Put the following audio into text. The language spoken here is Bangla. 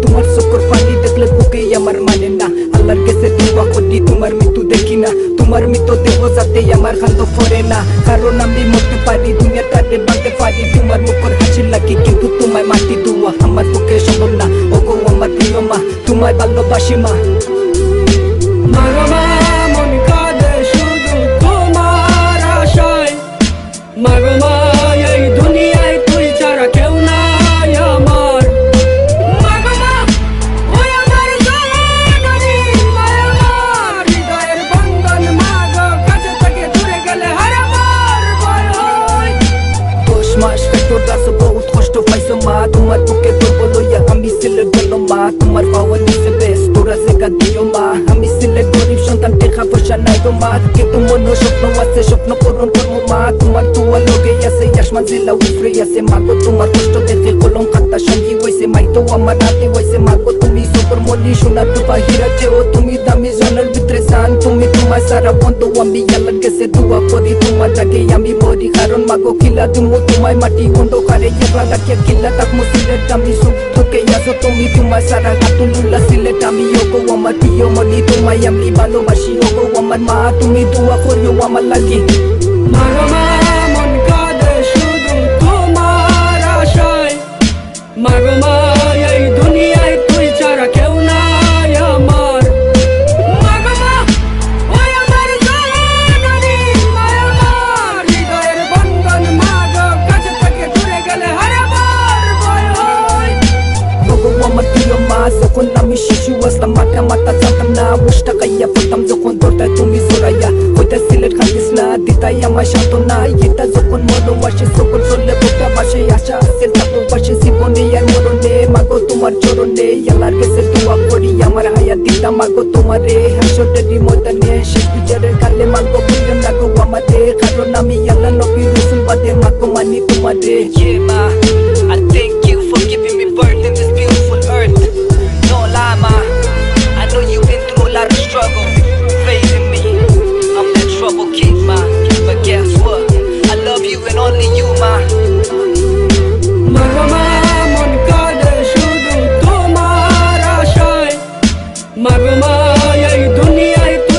তোমার চোখর পানি দেখলে বুকে আমার মানে না আল্লাহর কেসে দোয়া করি তোমার মৃত্যু দেখি না তোমার মৃত্যু দেহ যাতে আমার খান্ত ফরে না কারণ আমি মরতে পারি দুনিয়াটারে বাঁধতে পারি তোমার মুখর হাসি লাগে কিন্তু তোমায় মাটি দুয়া আমার বুকে সম্ভব না ও গো আমার প্রিয় মা তোমায় ভালোবাসি মা মাস পেটর রাস বহুত কষ্ট পাইছো মা। তোমার বুকে ধরবো লইয়া আমি সিলেট গেল মা। তোমার পাওয়া নিচে বেশ তোরা জায়গা দিও মা। আমি সিলেট গরিব সন্তান দেখা পয়সা নাই গো মা। কিন্তু মন স্বপ্ন আছে, স্বপ্ন পূরণ করব মা। তোমার তুয়া লগে আছে, আসমান জেলা উপরে আছে। মা গো, তোমার কষ্ট দেখে কলম খাতা সঙ্গী হইছে। মাই তো আমার হাতে হইছে। মা গো, তুমি সুপর মলি সোনার দুপা হীরা চেও। তুমি দামি জনের ভিতরে সান তুমি তোমার সারা বন্ধু, আমি আল্লাহর কাছে দোয়া করি। তোমার আগে আমি মরি। মাগো খিলা তুমি তোমায় মাটি অন্ধকারে এবার রাখিয়া খিলা থাকমো সিলেট আমি সুখ তোকে আসো তুমি তোমার সারা হাতুলুল্লা সিলেট আমি ওগো আমার প্রিয় মনি তোমায় আমি ভালোবাসি ওগো আমার মা তুমি দোয়া করিও আমার লাগি যখন আমি শিশু আসলাম, মাথা মাথা জানতাম না উষ্টা কাইয়া পড়তাম, যখন দরদায় তুমি জোরাইয়া হইতা সিলেট খাইতিস না, দিতাই আমার সান্ত্বনা এটা যখন মনো বাসে সকল চললে বোকা বাসে আশা আছে থাকো বাসে জীবনে আর মরণে। মাগো, তোমার চরণে আল্লাহর কাছে দোয়া করি, আমার হায়া দিতা। মাগো, তোমারে হাসরেরই ময়দানে শেষ বিচারের কালে মাগো বুঝলাম না গো আমারে কারণ আমি আল্লাহ নবী রসুল বাদে, মাগো, মানি তোমারে। ma. আমায় দুনিয়ায়